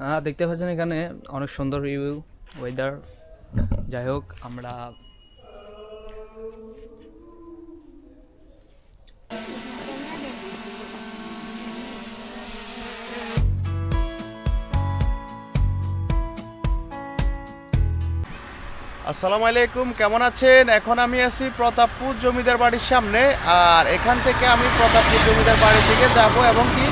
হ্যাঁ দেখতে পাচ্ছেন এখানে অনেক সুন্দর রিভিউ ওয়েদার যাই হোক, আমরা আসসালামু আলাইকুম, কেমন আছেন? এখন আমি আছি প্রতাপপুর জমিদার বাড়ির সামনে, আর এখান থেকে আমি প্রতাপপুর জমিদার বাড়ির দিকে যাব এবং কি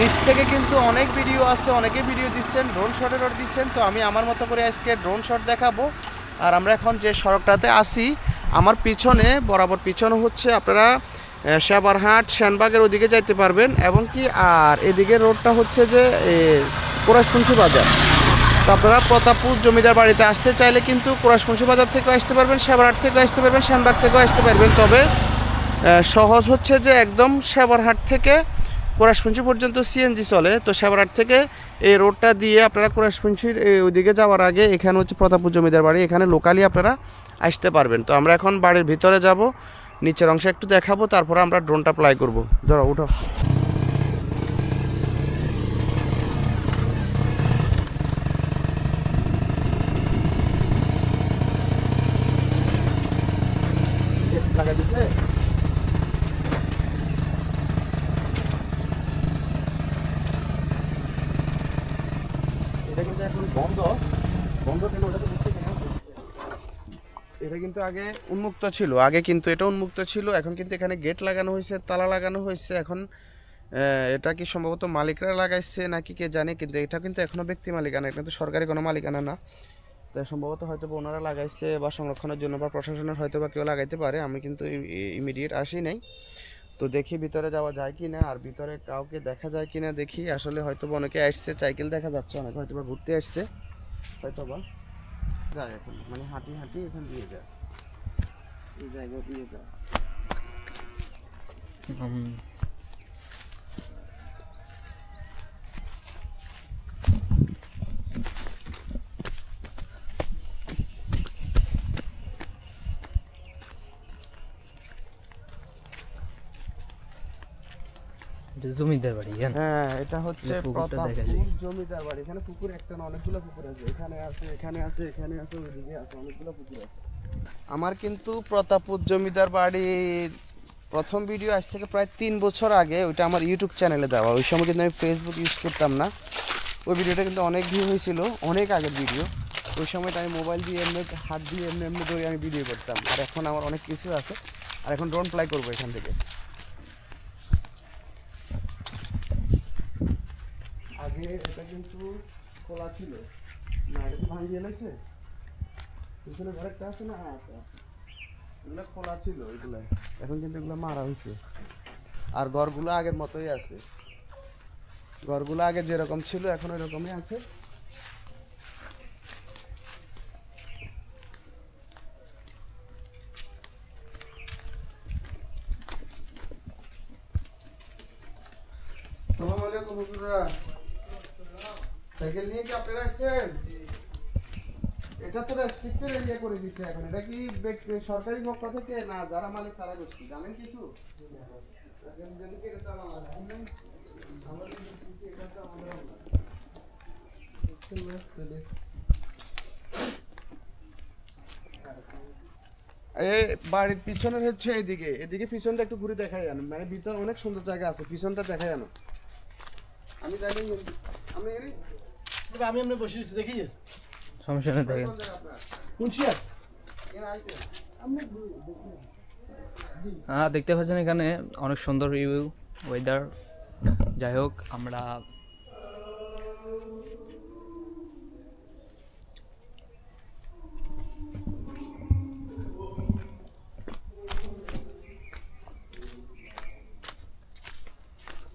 নিচ থেকে কিন্তু অনেক ভিডিও আছে অনেকে ভিডিও দিচ্ছেন ড্রোন শটেরও দিচ্ছেন। তো আমি আমার মতো করে আজকে ড্রোন শট দেখাবো। আর আমরা এখন যে সড়কটাতে আসি আমার পিছনে বরাবর পিছনে হচ্ছে আপনারা আহ, সাবারহাট শ্যানবাগের ওদিকে যাইতে পারবেন। এবং কি আর এদিকে রোডটা হচ্ছে যে কোরাসকুঞ্চি বাজার। তো আপনারা প্রতাপপুর জমিদার বাড়িতে আসতে চাইলে কিন্তু কোরাসমুন্সি বাজার থেকেও আসতে পারবেন সেবারহাট থেকেও আসতে পারবেন শ্যানবাগ থেকেও আসতে পারবেন। তবে সহজ হচ্ছে যে একদম সেবারহাট থেকে কোরাসমুন্সি পর্যন্ত সিএনজি চলে, তো সেবারহাট থেকে এই রোডটা দিয়ে আপনারা কোরাশপুঞ্জির ওইদিকে যাওয়ার আগে এখানে হচ্ছে প্রতাপপুর জমিদার বাড়ি, এখানে লোকালি আপনারা আসতে পারবেন। তো আমরা এখন বাড়ির ভিতরে যাব, নিচের অংশে একটু দেখাবো, তারপরে আমরা ড্রোনটা প্লাই করব। ধরো, উঠো। এটা কিন্তু এখন বন্ধ। বন্ধ কেন? ওটা এটা কিন্তু আগে উন্মুক্ত ছিল। আগে কিন্তু এটা উন্মুক্ত ছিল। এখন কিন্তু এখানে গেট লাগানো হয়েছে, তালা লাগানো হয়েছে। এখন এটা কি সম্ভবত মালিকরা লাগাইছে নাকি কে জানে? কিন্তু এটা কিন্তু এখনও ব্যক্তি মালিকানা। এটা কিন্তু সরকারি কোনো মালিকানা না। তাই সম্ভবত হয়তো ওনারা লাগাইছে বা সংরক্ষণের জন্য বা প্রশাসনের হয়তো বা কেউ লাগাইতে পারে। আমি কিন্তু ইমিডিয়েট আসি নাই। তো দেখি ভিতরে যাওয়া যায় কি না আর ভিতরে কাউকে দেখা যায় কি না দেখি। আসলে হয়তো অনেকে আসছে, সাইকেল দেখা যাচ্ছে, অনেকে হয়তো বা ঘুরতে আসছে। হয়তো বা যায় এখন মানে হাঁটি হাঁটি এখান দিয়ে যায়। এই জায়গা দিয়ে যায়। জমিদার বাড়ি হ্যাঁ? হ্যাঁ এটা হচ্ছে প্রতাপপুর জমিদার বাড়ি। এখানে পুকুর একটা না অনেকগুলো পুকুর আছে। এখানে আছে এখানে আছে এখানে আছে ওইদিকে আছে অনেকগুলো পুকুর আছে। আমার কিন্তু প্রতাপপুর জমিদার বাড়ির প্রথম ভিডিও আজ থেকে প্রায় তিন বছর আগে ওইটা আমার ইউটিউব চ্যানেলে দেওয়া। ওই সময় কিন্তু আমি ফেসবুক ইউজ করতাম না। ওই ভিডিওটা কিন্তু অনেক ভিউ হয়েছিল অনেক আগের ভিডিও ওই সময়টা আমি মোবাইল দিয়ে এমনি হাত দিয়ে এমনি এমনি ধরে আমি ভিডিও করতাম। আর এখন আমার অনেক কিছু আছে। আর এখন ড্রোন ফ্লাই করব এখান থেকে। আগে এটা কিন্তু খোলা ছিল। না, এটা ভাঙিয়ে এনেছে। পিছনে ঘর আছে না? হ্যাঁ আছে। এগুলো খোলা ছিল, এগুলো। এখন কিন্তু এগুলো মারা হয়েছে। আর ঘরগুলো আগের মতোই আছে। ঘরগুলো আগে যেরকম ছিল, এখন ওইরকমই আছে। আলাইকুম হুজুরা সাইকেল নিয়ে কি আপনারা আসছেন? এটা তো রেস্ট্রিক্টেড এরিয়া করে দিচ্ছে এখন। এটা কি সরকারি পক্ষ থেকে? না, যারা মালিক তারা করছে জানেন কিছু। এই বাড়ির পিছনের হচ্ছে এইদিকে। এদিকে পিছনটা একটু ঘুরে দেখাই জানো মানে ভিতরে অনেক সুন্দর জায়গা আছে। পিছনটা দেখা জানো আমি জানি আমি আমি এমনি বসে আছি দেখি? সমস্যা নেই দেখেন। কোন চেয়ার হ্যাঁ দেখতে পাচ্ছেন এখানে অনেক সুন্দর রিভিউ ওয়েদার যাই হোক আমরা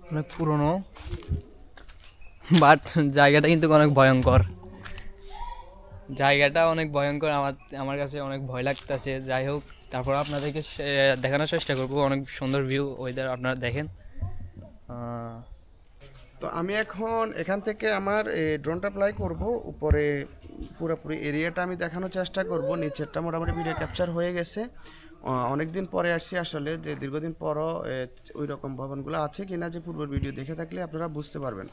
অনেক পুরনো বাট জায়গাটা কিন্তু অনেক ভয়ঙ্কর। জায়গাটা অনেক ভয়ঙ্কর, আমার আমার কাছে অনেক ভয় লাগতেছে। যাই হোক, তারপর আপনাদেরকে দেখানোর চেষ্টা করব, অনেক সুন্দর ভিউ ওয়েদার আপনারা দেখেন। তো আমি এখন এখান থেকে আমার ড্রোনটা প্লাই করব, উপরে পুরোপুরি এরিয়াটা আমি দেখানোর চেষ্টা করব। নিচেরটা মোটামুটি ভিডিও ক্যাপচার হয়ে গেছে। অনেক দিন পরে আসছি আসলে, যে দীর্ঘদিন পরও ওই রকম ভবনগুলো আছে কিনা যে পূর্বের ভিডিও দেখে থাকলে আপনারা বুঝতে পারবেন।